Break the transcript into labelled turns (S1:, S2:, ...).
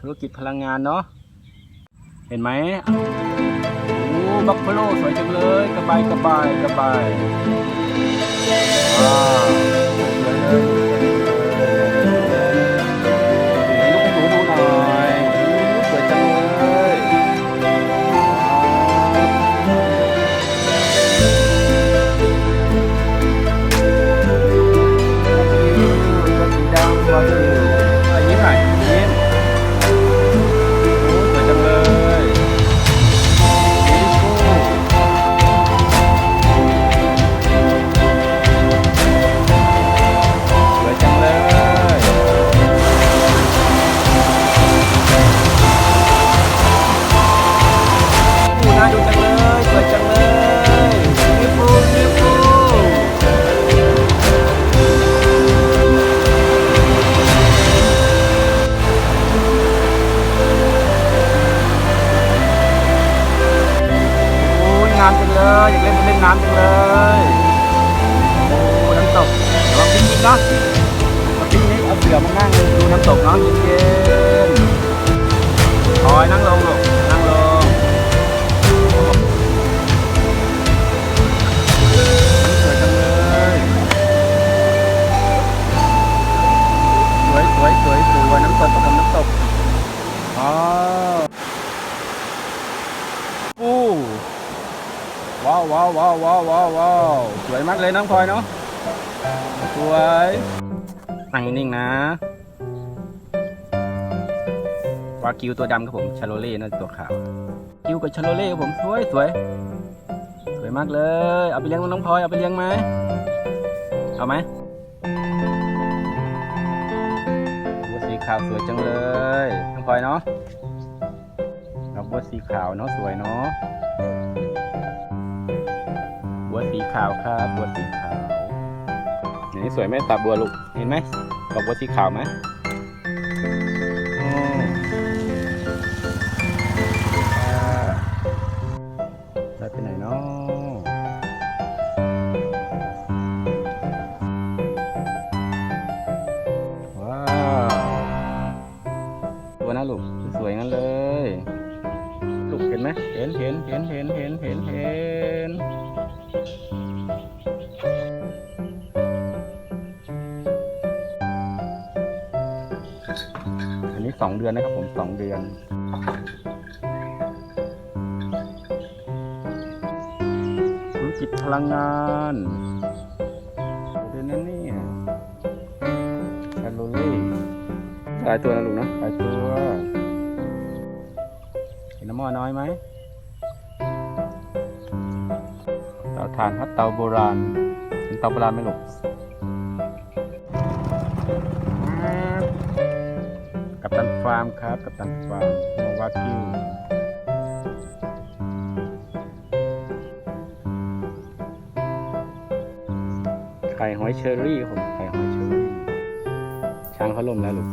S1: ธุรกิจพลังงานเนาะเห็นไหมโอ้บัฟฟาโลสวยจังเลยกระบายกระบายกระบาย อยากเล่นเล่นน้ำจังเลยโอ้น้ำตกเดี๋ยวมาปิ้งปิ้งเนาะมาปิ้งนี่เอาเสือมานั่งดูน้ำตกเนาะเย็นๆคอยนั่งลงลูกนั่งลงสวยจังเลยสวยสวยสวยสวยน้ำตกกับน้ำตกอ๋อปู ว้าวว้าวว้าวว้าวว้าวว้าวสวยมากเลยน้องพลอยเนาะสวยนั่งนิ่งนะวากิวตัวดำครับผมชาโลเล่นะตัวขาวกิวกับชาโลเล่ครับผมสวยสวยสวยมากเลย เอาไปเลี้ยงน้องพลอยเอาไปเลี้ยงไหมเอาไหมบัวสีขาวสวยจังเลยน้องพลอยเนาะดอกบัวสีขาวเนาะสวยเนาะ บัวสีขาวครับบัวสีขาวนี่สวยไหมตาบัวลูกเห็นไหมดอกบัวสีขาวไหมได้ไปไหนเนาะว้าวตัวนะลูกสวยงั้นเลย ลูกเห็นไหมเห็นเห็นเห็นเห็นเห็นเห็นเห็น อันนี้สองเดือนนะครับผมสองเดือนธุรกิจพลังงานเดือนนั้นนี่ชาโลเล่หลายตัวนะลูกเนาะหลายตัวเห็นน้ำหม้อน้อยไหม เตานฮัดเตาโบราณเห็นเตาโบราณไหมลูกกับตันฟาร์มครับกับตันฟาร์มโนวากิวไข่หอยเชอรี่ครับผมไข่หอยเชอรี่ช้างเขาลมแล้วลูก